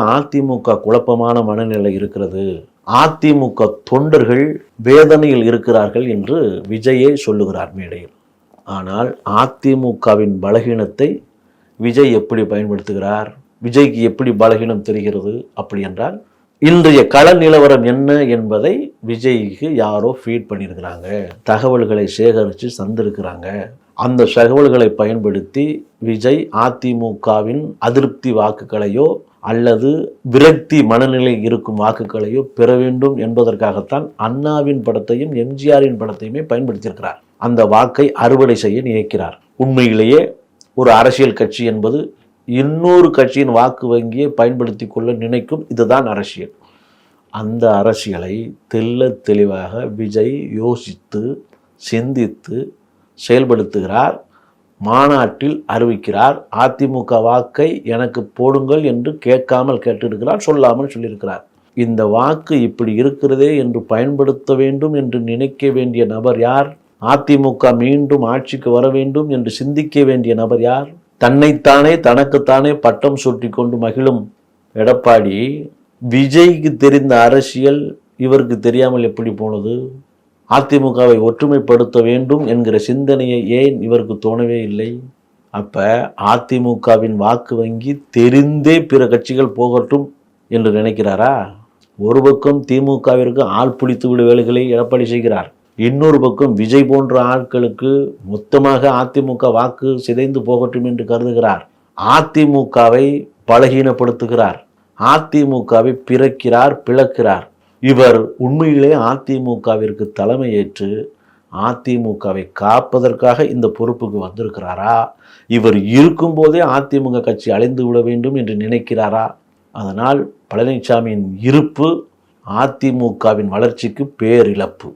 அதிமுக குழப்பமான மனநிலை இருக்கிறது. அதிமுக தொண்டர்கள் வேதனையில் இருக்கிறார்கள் என்று விஜயே சொல்லுகிறார் மேடையில். ஆனால் அதிமுகவின் பலகீனத்தை விஜய் எப்படி பயன்படுத்துகிறார்? விஜய்க்கு எப்படி பலகீனம் தெரிகிறது அப்படி என்றால் இன்றைய கள நிலவரம் என்ன என்பதை விஜய்க்கு யாரோ ஃபீட் பண்ணியிருக்கிறாங்க. தகவல்களை சேகரித்து சந்திருக்கிறாங்க அந்த தகவல்களை பயன்படுத்தி விஜய் அதிமுகவின் அதிருப்தி வாக்குகளையோ அல்லது விரக்தி மனநிலை இருக்கும் வாக்குகளையோ பெற வேண்டும் என்பதற்காகத்தான் அண்ணாவின் படத்தையும் எம்ஜிஆரின் படத்தையுமே பயன்படுத்தியிருக்கிறார். அந்த வாக்கை அறுவடை செய்ய நினைக்கிறார். உண்மையிலேயே ஒரு அரசியல் கட்சி என்பது இன்னொரு கட்சியின் வாக்கு வங்கியை பயன்படுத்தி கொள்ள நினைக்கும் இதுதான் அரசியல். அந்த அரசியலை தெல்ல தெளிவாக விஜய் யோசித்து சிந்தித்து செயல்படுத்துகிறார் மாநாட்டில் அறிவிக்கிறார் அதிமுக வாக்கை எனக்கு போடுங்கள் என்று கேட்காமல் கேட்டிருக்கிறார் சொல்லாமல் சொல்லியிருக்கிறார். இந்த வாக்கு இப்படி இருக்கிறதே என்று பயன்படுத்த வேண்டும் என்று நினைக்க வேண்டிய நபர் யார்? அதிமுக மீண்டும் ஆட்சிக்கு வர வேண்டும் என்று சிந்திக்க வேண்டிய நபர் யார்? தன்னைத்தானே தனக்குத்தானே பட்டம் சூட்டி கொண்டு மகிழும் எடப்பாடி விஜய்க்கு தெரிந்த அரசியல் இவருக்கு தெரியாமல் எப்படி போனது? அதிமுகவை ஒற்றுமைப்படுத்த வேண்டும் என்கிற சிந்தனையை ஏன் இவருக்கு தோணவே இல்லை? அப்போ அதிமுகவின் வாக்கு வங்கி தெரிந்தே பிற கட்சிகள் போகட்டும் என்று நினைக்கிறாரா? ஒரு பக்கம் திமுகவிற்கு ஆள் புளித்து விடு வேலைகளை எடப்பாடி செய்கிறார். இன்னொரு பக்கம் விஜய் போன்ற ஆட்களுக்கு மொத்தமாக அதிமுக வாக்கு சிதைந்து போகட்டும் என்று கருதுகிறார். அதிமுகவை பலகீனப்படுத்துகிறார். அதிமுகவை பிறக்கிறார் பிளக்கிறார். இவர் உண்மையிலே அதிமுகவிற்கு தலைமையேற்று அதிமுகவை காப்பதற்காக இந்த பொறுப்புக்கு வந்திருக்கிறாரா? இவர் இருக்கும்போதே அதிமுக கட்சி அழிந்து விட வேண்டும் என்று நினைக்கிறாரா? அதனால் பழனிசாமியின் இருப்பு அதிமுகவின் வளர்ச்சிக்கு பேரிழப்பு.